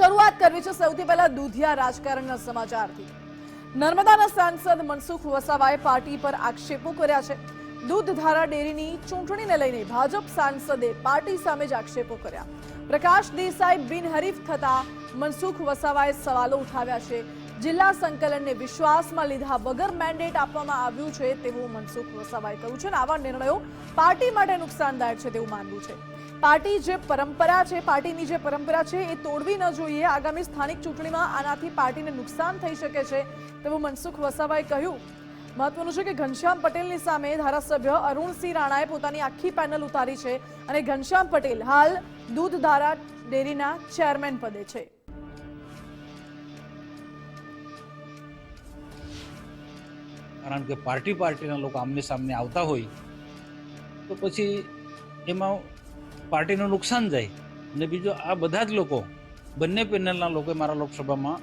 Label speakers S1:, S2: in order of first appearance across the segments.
S1: શરૂઆત કરવી છે સૌથી પહેલા દૂધિયા રાજકારણના સમાચારથી. નર્મદાના સાંસદ મનસુખ વસાવાએ પાર્ટી પર આક્ષેપો કર્યા છે. દૂધધારા ડેરીની ચૂંટણીને લઈને ભાજપ સાંસદે પાર્ટી સામે જ આક્ષેપો કર્યા. પ્રકાશ દેસાઈ બિનહરીફ થતા મનસુખ વસાવાએ સવાલો ઉઠાવ્યા છે. જિલ્લા સંકલનને વિશ્વાસમાં લીધા વગર મેન્ડેટ આપવામાં આવ્યું છે તેવું મનસુખ વસાવાએ કહ્યું છે અને આવા નિર્ણયો પાર્ટી માટે નુકસાનદાયક છે તેવું માનવું છે. પાર્ટી જે પરંપરા છે, પાર્ટીની જે પરંપરા છે, એ તોડવી ન જોઈએ. આગામી સ્થાનિક ચૂંટણીમાં આનાથી પાર્ટીને નુકસાન થઈ શકે છે, તેવું મનસુખ વસાવાએ કહ્યું. મહત્વનું છે કે ઘનશ્યામ પટેલની સામે ધારાસભ્ય અરુણસિંહ રાણાએ પોતાની આખી પેનલ ઉતારી છે અને ઘનશ્યામ પટેલ હાલ દૂધધારા ડેરીના ચેરમેન પદે છે.
S2: કારણ કે પાર્ટી પાર્ટીના લોકો આમને સામને આવતા હોય, તો પછી એમાં પાર્ટીનું નુકસાન જાય અને બીજો આ બધા જ લોકો, બંને પેનલના લોકોએ મારા લોકસભામાં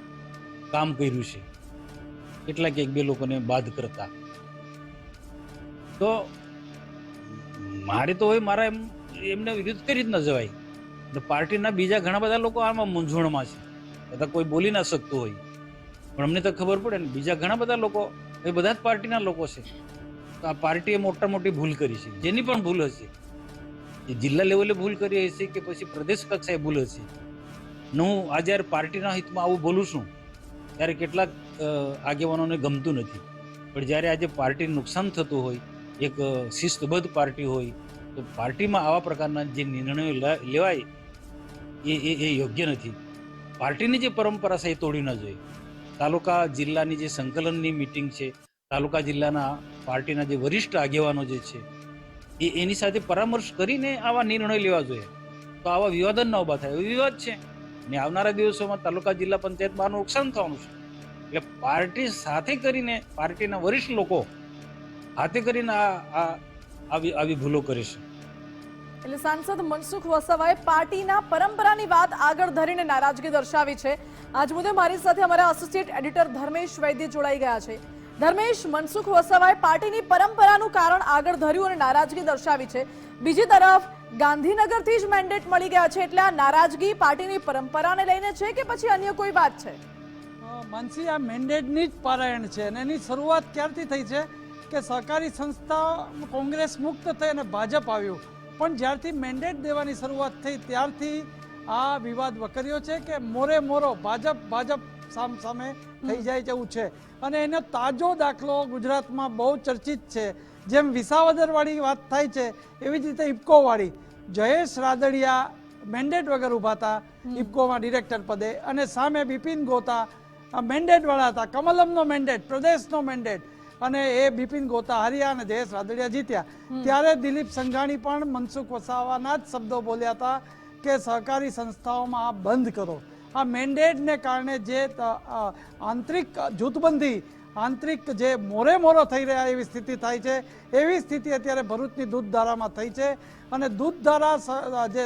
S2: કામ કર્યું છે. કેટલાક એક બે લોકોને બાદ કરતા. તો મારે તો હોય મારા એમ, એમને વિરુદ્ધ કરી જ ન જવાય. એટલે પાર્ટીના બીજા ઘણા બધા લોકો આમાં મૂંઝવણમાં છે. બધા કોઈ બોલી ના શકતું હોય. પણ અમને તો ખબર પડે ને, બીજા ઘણા બધા લોકો, એ બધા જ પાર્ટીના લોકો છે. તો આ પાર્ટીએ મોટા મોટી ભૂલ કરી છે. જેની પણ ભૂલ હશે એ જિલ્લા લેવલે ભૂલ કરી હશે કે પછી પ્રદેશ કક્ષાએ ભૂલ હશે? ને હું આ જ્યારે પાર્ટીના હિતમાં આવું બોલું છું, ત્યારે કેટલાક આગેવાનોને ગમતું નથી. પણ જ્યારે આજે પાર્ટીને નુકસાન થતું હોય, એક શિસ્તબદ્ધ પાર્ટી હોય, તો પાર્ટીમાં આવા પ્રકારના જે નિર્ણયો લેવાય, એ એ એ યોગ્ય નથી. પાર્ટીની જે પરંપરા છે એ તોડી ન જોઈએ. તાલુકા જિલ્લાની જે સંકલનની મિટિંગ છે, તાલુકા જિલ્લાના પાર્ટીના જે વરિષ્ઠ આગેવાનો જે છે એ એની સાથે પરામર્શ કરીને આવા નિર્ણય લેવા જોઈએ. તો આવા વિવાદ ન ઊભા થાય, એવો વિવાદ છે. ને આવનારા દિવસોમાં તાલુકા જિલ્લા પંચાયત આનું નુકસાન થવાનું છે. એટલે પાર્ટી સાથે કરીને, પાર્ટીના વરિષ્ઠ લોકો હાથે કરીને આ આવી આવી ભૂલો કરી છે.
S1: એટલે સાંસદ મનસુખ વસાવાએ પાર્ટીના પરંપરાની વાત આગળ ધરીને નારાજગી દર્શાવી છે. આજ મુદ્દે મારી સાથે અમારા એસોસિએટ એડિટર ધર્મેશ વૈદ્ય જોડાઈ ગયા છે. ધર્મેશ મનસુખ વસાવાએ પાર્ટીની પરંપરાનું કારણ આગળ ધર્યું અને નારાજગી દર્શાવી છે. બીજી તરફ, ગાંધીનગરથી જ મેન્ડેટ મળી ગયા છે એટલે આ નારાજગી પાર્ટીની પરંપરાને લઈને છે કે પછી અન્ય કોઈ વાત છે?
S3: માનસી, આ મેન્ડેટની જ પારાયણ છે અને એની શરૂઆત ક્યારથી થઈ છે કે સહકારી સંસ્થા કોંગ્રેસ મુક્ત થઈ અને ભાજપ આવ્યું. પણ જ્યારથી મેન્ડેટ દેવાની શરૂઆત થઈ ત્યારથી આ વિવાદ વકર્યો છે કે મોરે મોરો, ભાજપ ભાજપ સામ સામે થઈ જાય તેવું છે. અને એનો તાજો દાખલો ગુજરાતમાં બહુ ચર્ચિત છે. જેમ વિસાવદરવાળી વાત થાય છે એવી જ રીતે ઇફકોવાળી જયેશ રાદડિયા મેન્ડેટ વગર ઊભા હતા ઇફકોમાં ડિરેક્ટર પદે. અને સામે બિપિન ગોતા મેન્ડેટવાળા હતા. કમલમનો મેન્ડેટ પ્રદેશનો મેન્ડેટ. અને એ બિપિન ગોતા હાર્યા અને જયેશ રાદડિયા જીત્યા. ત્યારે દિલીપ સંઘાણી પણ મનસુખ વસાવાના જ શબ્દો બોલ્યા હતા કે સહકારી સંસ્થાઓમાં આ બંધ કરો. આ મેન્ડેટને કારણે જે આંતરિક જૂથબંધી, આંતરિક જે મોરે મોરો થઈ રહ્યા એવી સ્થિતિ થાય છે. એવી સ્થિતિ અત્યારે ભરૂચની દૂધધારામાં થઈ છે અને દૂધધારા જે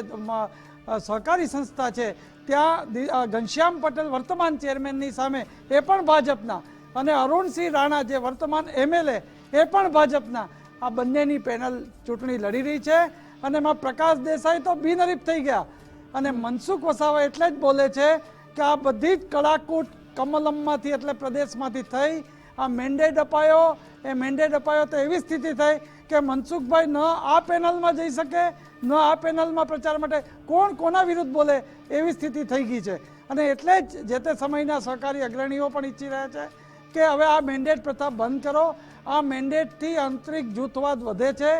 S3: સહકારી સંસ્થા છે, ત્યાં ઘનશ્યામ પટેલ વર્તમાન ચેરમેનની સામે એ પણ ભાજપના અને અરુણસિંહ રાણા જે વર્તમાન એમએલએ એ પણ ભાજપના. આ બંનેની પેનલ ચૂંટણી લડી રહી છે અને એમાં પ્રકાશ દેસાઈ તો બિનહરીફ થઈ ગયા. અને મનસુખ વસાવા એટલે જ બોલે છે કે આ બધી જ કળાકૂટ કમલમમાંથી એટલે પ્રદેશમાંથી થઈ, આ મેન્ડેટ અપાયો, એ મેન્ડેટ અપાયો તો એવી સ્થિતિ થઈ કે મનસુખભાઈ ન આ પેનલમાં જઈ શકે, ન આ પેનલમાં પ્રચાર માટે કોણ કોના વિરુદ્ધ બોલે એવી સ્થિતિ થઈ ગઈ છે. અને એટલે જ જે તે સમયના સહકારી અગ્રણીઓ પણ ઈચ્છી રહ્યા છે કે હવે આ મેન્ડેટ પ્રથા બંધ કરો, આ મેન્ડેટથી આંતરિક જૂથવાદ વધે છે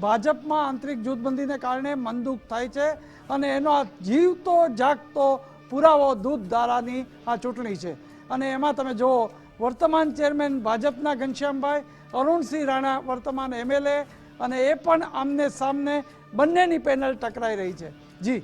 S3: ભાજપમાં આંતરિક જૂથબંધીને કારણે મનદુખ થાય છે અને એનો આ જીવતો, જાગતો, પુરાવો દૂધધારાની આ ચૂંટણી છે. અને એમાં તમે જુઓ, વર્તમાન ચેરમેન ભાજપના ઘનશ્યામભાઈ, અરુણસિંહ રાણા વર્તમાન એમએલએ અને એ પણ આમને સામને બંનેની પેનલ ટકરાઈ રહી છે. જી.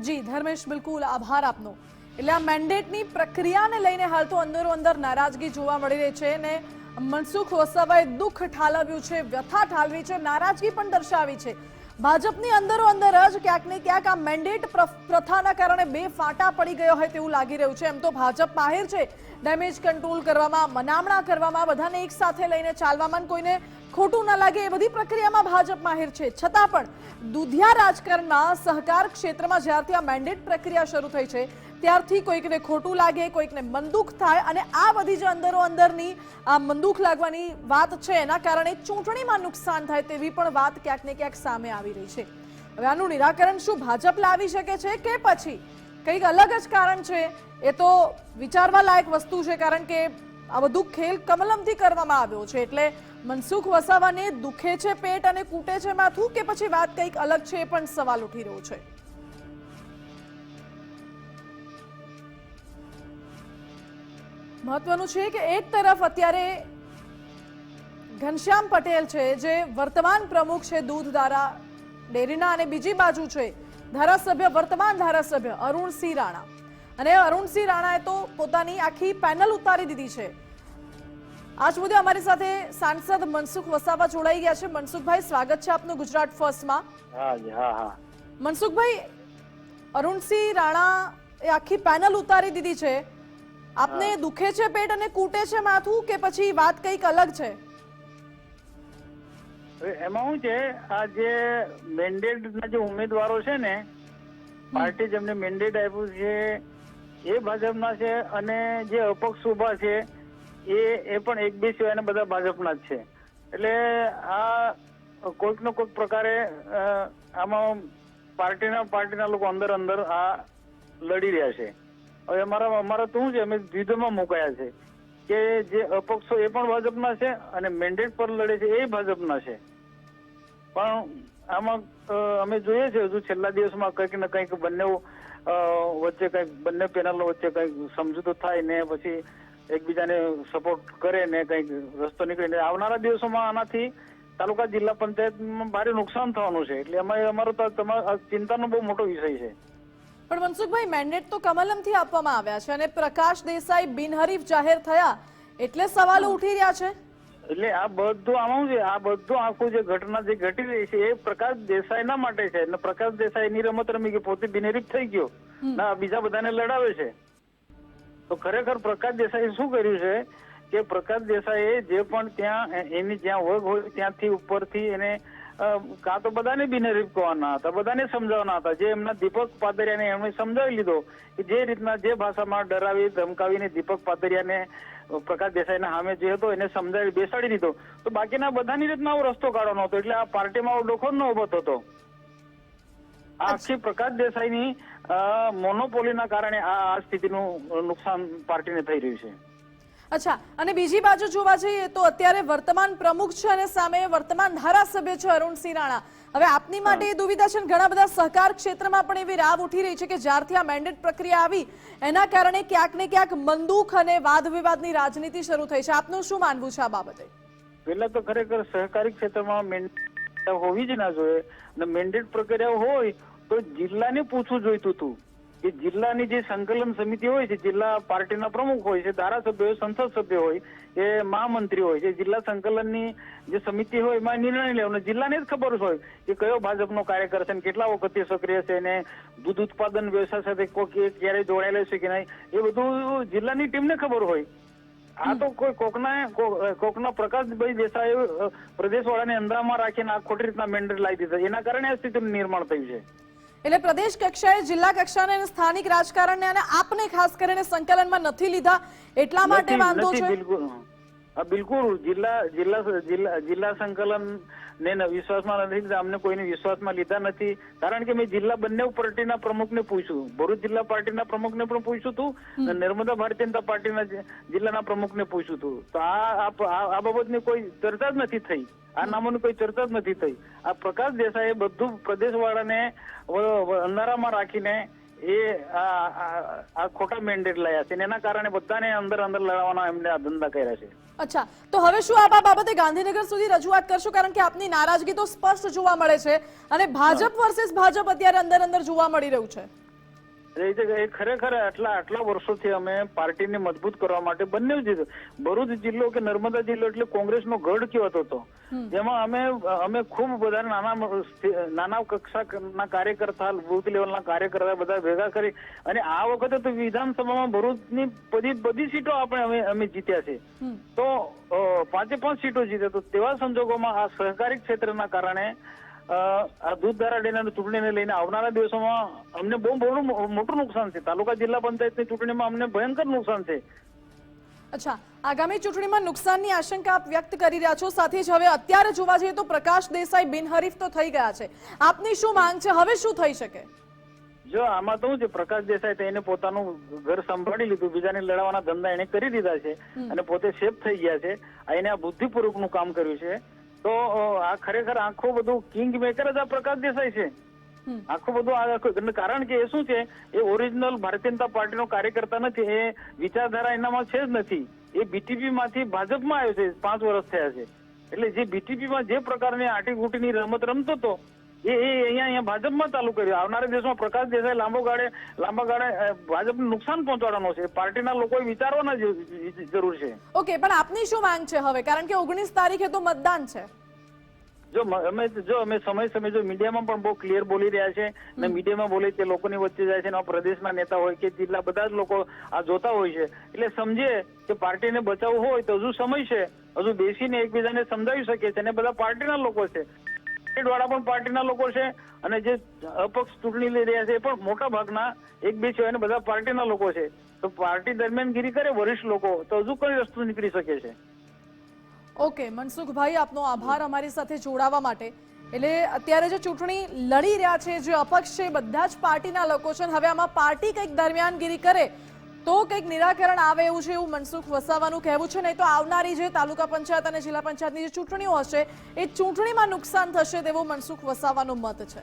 S1: જી, ધર્મેશ, બિલકુલ આભાર આપનો. એટલે આ મેન્ડેટની પ્રક્રિયાને લઈને હાલ તો અંદરો અંદર નારાજગી જોવા મળી રહી છે અને મનસુખ વસાવાએ દુઃખ ઠાલવ્યું છે, વ્યથા ઠાલવી છે, નારાજગી પણ દર્શાવી છે. ભાજપની અંદરો અંદર જ ક્યાંક ને ક્યાંક આ મેન્ડેટ પ્ર- પ્રથાના કારણે બે ફાટા પડી ગયો હોય તેવું લાગી રહ્યું છે. એમ તો ભાજપ માહિર છે. ડેમેજ કંટ્રોલ કરવામાં, મનામણા કરવામાં બધાને એક સાથે લઈને ચાલવામાં કોઈને ખોટું ના લાગે એ બધી પ્રક્રિયામાં ભાજપ માહિર છે. છતાં પણ દુધિયા રાજકારણમાં સહકાર ક્ષેત્રમાં જ્યારથી આ મેન્ડેટ પ્રક્રિયા શરૂ થઈ છે ત્યારથી કોઈકને ખોટું લાગે, કોઈકને મનદુખ થાય અને આ બધી જે અંદરો અંદરની, આ મંદુખ લાગવાની વાત છે, એના કારણે ચૂંટણીમાં નુકસાન થાય તેવી પણ વાત ક્યાંક ને ક્યાંક સામે આવી રહી છે. હવે આનું નિરાકરણ શું ભાજપ લાવી શકે છે કે પછી? કંઈક અલગ જ કારણ છે. એ તો વિચારવા લાયક વસ્તુ છે કારણ કે આ બધું ખેલ કમલમથી કરવામાં આવ્યો છે. એટલે મનસુખ વસાવાને દુખે છે પેટ અને કૂટે છે માથું કે પછી વાત કંઈક અલગ છે એ પણ સવાલ ઉઠી રહ્યો છે. મહત્વનું છે કે એક તરફ અત્યારે ઘનશ્યામ પટેલ છે જે વર્તમાન પ્રમુખ છે દૂધધારા ડેરીના અને બીજી બાજુ છે ધારાસભ્ય વર્તમાન ધારાસભ્ય અરુણસિંહ રાણા. અને અરુણસિંહ રાણાએ તો પોતાની આખી પેનલ ઉતારી દીધી છે. આજ મુદ્દે અમારી સાથે સાંસદ મનસુખ વસાવા જોડાઈ ગયા છે. મનસુખભાઈ સ્વાગત છે આપનું ગુજરાત ફર્સ્ટમાં. મનસુખભાઈ અરુણસિંહ રાણા એ આખી પેનલ ઉતારી દીધી છે. આપને દુખે છે પેટ અને કૂટે છે માથું કે પછી વાત કંઈક અલગ છે?
S4: હવે એમાં શું છે આ જે મેન્ડેટ ના જે ઉમેદવારો છે ને પાર્ટી જેમને મેન્ડેટ આપ્યું છે એ ભાજપના છે અને જે અપક્ષ ઊભા છે એ એ પણ એક બે સિવાયના બધા ભાજપના જ છે. એટલે આ કોઈક ને કોઈક પ્રકારે આમાં પાર્ટીના પાર્ટીના લોકો અંદર અંદર આ લડી રહ્યા છે. હવે અમારા અમારા તો શું છે, અમે દ્વિધમાં મુકાયા છે. કે જે અપક્ષો એ પણ ભાજપના છે અને મેન્ડેટ પર લડે છે એ ભાજપના છે. પણ આમાં અમે જોઈએ છે હજુ છેલ્લા દિવસમાં કંઈક ને કંઈક બંને વચ્ચે કંઈક બંને પેનલો વચ્ચે કંઈક સમજૂતો થાય ને પછી એકબીજાને સપોર્ટ કરે ને કંઈક રસ્તો નીકળે ને આવનારા દિવસોમાં આનાથી તાલુકા જિલ્લા પંચાયતમાં ભારે નુકસાન થવાનું છે. એટલે અમે અમારો તો તમારા ચિંતાનો બહુ મોટો વિષય છે.
S1: પણ મનસુખભાઈ મેન્ડેટ તો કમલમથી આપવામાં આવ્યા છે અને પ્રકાશ દેસાઈ બિનહરીફ જાહેર થયા એટલે સવાલો ઉઠી રહ્યા છે.
S4: એટલે આ બધું આમાં છે આ બધું આખું જે ઘટના જે ઘટી રહી છે એ પ્રકાશ દેસાઈના માટે છે. અને પ્રકાશ દેસાઈની રમત રમી ગઈ પોતે બિનહરીફ થઈ ગયો. ના બીજા બધાને લડાવે છે. તો ખરેખર પ્રકાશ દેસાઈ શું કર્યું છે કે પ્રકાશ દેસાઈએ જે પણ ત્યાં એની જ્યાં વર્ગ હોય ત્યાંથી ઉપરથી એને કાં તો બધાને બિનહરીફ કહેવાના હતા, બધાને સમજાવવાના હતા. જે એમના દીપક પાદરિયાને એમણે સમજાવી લીધો કે જે રીતના જે ભાષામાં ડરાવી, ધમકાવીને દીપક પાદરિયાને પ્રકાશ દેસાઈના સામે જે હતો એને સમજાવી બેસાડી દીધો. તો બાકીના બધાની રીતના આવો રસ્તો કાઢવાનો હતો, એટલે આ પાર્ટીમાં આવો ડોખો ન ઊભો થતો. આખી પ્રકાશ દેસાઈની મોનોપોલીના કારણે આ આ સ્થિતિનું નુકસાન પાર્ટીને થઈ રહ્યું છે.
S1: અચ્છા અને બીજી બાજુ જોવા જઈએ તો અત્યારે વર્તમાન પ્રમુખ છે અને સામે વર્તમાન ધારાસભ્ય છે અરુણસિંહ રાણા. હવે આપની માટે એ દુવિધા છે ઘણા બધા સહકાર ક્ષેત્રમાં પણ એવી રાવ ઉઠી રહી છે કે જ્યારથી આ મેન્ડેટ પ્રક્રિયા આવી એના કારણે ક્યાંક ને ક્યાંક મંદુખ અને વાદ વિવાદની રાજનીતિ શરૂ થઈ છે. આપનું શું માનવું છે આ બાબતે?
S4: પેલા તો ખરેખર સહકારી ક્ષેત્રમાં મેન્ડેટ હોવી જ ના જોઈએ. અને મેન્ડેટ પ્રક્રિયા હોય તો જિલ્લાને પૂછવું જોઈતું હતું. કે જિલ્લાની જે સંકલન સમિતિ હોય છે, જિલ્લા પાર્ટીના પ્રમુખ હોય છે, ધારાસભ્ય હોય સંસદ સભ્ય હોય કે મહામંત્રી હોય છે, જિલ્લા સંકલનની જે સમિતિ હોય, એમાં નિર્ણય લેવાનો જિલ્લાને જ ખબર હોય કે કયો ભાજપનો કાર્યકર છે કેટલા વખતથી સક્રિય છે અને દૂધ ઉત્પાદન વ્યવસાય સાથે કોઈ ક્યારે જોડાયેલો છે કે નહીં, એ બધું જિલ્લાની ટીમને ખબર હોય. આ તો કોઈ કોકના કોકના પ્રકાશભાઈ દેસાઈ પ્રદેશવાળાને અંદરામાં રાખીને આ ખોટી રીતના મેન્ડેટ લાવી દીધા. એના કારણે આ સ્થિતિનું નિર્માણ થયું છે.
S1: એટલે પ્રદેશ કક્ષાએ જિલ્લા કક્ષાને અને સ્થાનિક રાજકારણને અને આપને ખાસ કરીને સંકલનમાં નથી લીધા એટલા માટે વાંધો છે?
S4: બિલકુલ. જિલ્લા જિલ્લા જિલ્લા સંકલન ને વિશ્વાસમાં નથી લીધા અમને કોઈને વિશ્વાસમાં લીધા નથી. કારણ કે મેં જિલ્લા બંને પાર્ટીના પ્રમુખને પૂછ્યું. ભરૂચ જિલ્લા પાર્ટીના પ્રમુખને પણ પૂછ્યું હતું નર્મદા ભારતીય જનતા પાર્ટીના જિલ્લાના પ્રમુખને પૂછ્યું હતું તો આ આ- બાબતની કોઈ ચર્ચા જ નથી થઈ. આ નામોની કોઈ ચર્ચા જ નથી થઈ. આ પ્રકાશ દેસાઈએ બધું પ્રદેશવાળાને અંધારામાં રાખીને એ આ ખોટા મેન્ડેટ લાયા છે એના કારણે બધાને અંદર અંદર લડાવવાના એમને આ ધંધા કર્યા છે.
S1: અચ્છા તો હવે શું આપ આ બાબતે ગાંધીનગર સુધી રજૂઆત કરશો? કારણ કે આપની નારાજગી તો સ્પષ્ટ જોવા મળે છે અને ભાજપ વર્સેસ ભાજપ અત્યારે અંદર અંદર જોવા મળી રહ્યું છે.
S4: એ ખરેખર આટલા આટલા વર્ષોથી અમે પાર્ટીને મજબૂત કરવા માટે બંને જ ભરૂચ જિલ્લો કે નર્મદા જિલ્લો એટલે કોંગ્રેસનો ગઢ કહેવાતો હતો જેમાં અમે અમે ખૂબ બધા નાના નાના કક્ષાના કાર્યકર્તા બુથ લેવલના કાર્યકર્તા બધા ભેગા કરી અને આ વખતે તો વિધાનસભામાં ભરૂચની બધી બધી સીટો આપણે અમે અમે જીત્યા છે તો પાંચે પાંચ સીટો જીત્યા તો તેવા સંજોગોમાં આ સહકારી ક્ષેત્રના કારણે આ દૂધધારા ડેરીની ચૂંટણીને લઈને આવનારા દિવસોમાં અમને બહુ મોટું મોટું નુકસાન છે. તાલુકા જિલ્લા પંચાયતની ચૂંટણીમાં અમને ભયંકર નુકસાન છે.
S1: અચ્છા આગામી ચૂંટણીમાં નુકસાનની આશંકા આપ વ્યક્ત કરી રહ્યા છો. સાથે જ હવે અત્યારે જોવા જઈએ તો પ્રકાશ દેસાઈ બિનહરીફ તો થઈ ગયા છે. આપની શું માંગ છે? હવે શું થઈ શકે?
S4: જો આમાં તો શું છે? પ્રકાશ દેસાઈ તો એને પોતાનું ઘર સંભાળી લીધું. બીજાને લડાવવાના ધંધા એને કરી દીધા છે. અને પોતે સેફ થઈ ગયા છે. આ એને આ બુદ્ધિપૂર્વકનું કામ કર્યું છે. તો આ ખરેખર આખું બધું કિંગ મેકર જ આ પ્રકાશ દેસાઈ છે. આખું બધું કારણ કે એ શું છે? એ ઓરિજિનલ ભારતીય જનતા પાર્ટીનો કાર્યકર્તા નથી એ વિચારધારા એનામાં છે જ નથી. એ બીટીપી માંથી ભાજપમાં આવ્યો છે પાંચ વર્ષ થયા છે. એટલે જે બીટીપી માં જે પ્રકારની આટીઘૂટીની રમત રમતો હતો એ એ અહીંયા અહીંયા ભાજપમાં ચાલુ કર્યું. આવનારા દિવસમાં પ્રકાશ દેસાઈ લાંબો ગાળે લાંબા ગાળે ભાજપને નુકસાન પહોંચાડવાનો છે. પાર્ટીના લોકોએ વિચારવાના જરૂર છે.
S1: ઓકે પણ આપની શું માંગ છે હવે? કારણ કે ઓગણીસ તારીખે તો મતદાન છે.
S4: જો અમે જો અમે સમય સમય જો મીડિયામાં પણ બહુ ક્લિયર બોલી રહ્યા છે ને મીડિયામાં બોલે તે લોકોની વચ્ચે જાય છે પ્રદેશના નેતા હોય કે જિલ્લા બધા જ લોકો આ જોતા હોય છે. એટલે સમજીએ કે પાર્ટીને બચાવવું હોય તો હજુ સમય છે. હજુ બેસીને એકબીજાને સમજાવી શકીએ છે અને બધા પાર્ટીના લોકો છે. સ્ટેટ વાળા પણ પાર્ટીના લોકો છે અને જે અપક્ષ ચૂંટણી લઈ રહ્યા છે એ પણ મોટા ભાગના એક બે અને બધા પાર્ટીના લોકો છે. તો પાર્ટી દરમિયાનગીરી કરે વરિષ્ઠ લોકો, તો હજુ કઈ રસ્તો નીકળી શકે છે?
S1: ઓકે, મનસુખભાઈ, આપનો આભાર અમારી સાથે જોડાવા માટે. એટલે અત્યારે જે ચૂંટણી લડી રહ્યા છે, જે અપક્ષ છે બધા જ પાર્ટીના લોકો છે હવે આમાં પાર્ટી કંઈક દરમિયાનગીરી કરે તો કંઈક નિરાકરણ આવે એવું છે એવું મનસુખ વસાવાનું કહેવું છે, નહીં તો આવનારી જે તાલુકા પંચાયત અને જિલ્લા પંચાયતની જે ચૂંટણીઓ હશે, એ ચૂંટણીમાં નુકસાન થશે તેવો મનસુખ વસાવાનો મત છે.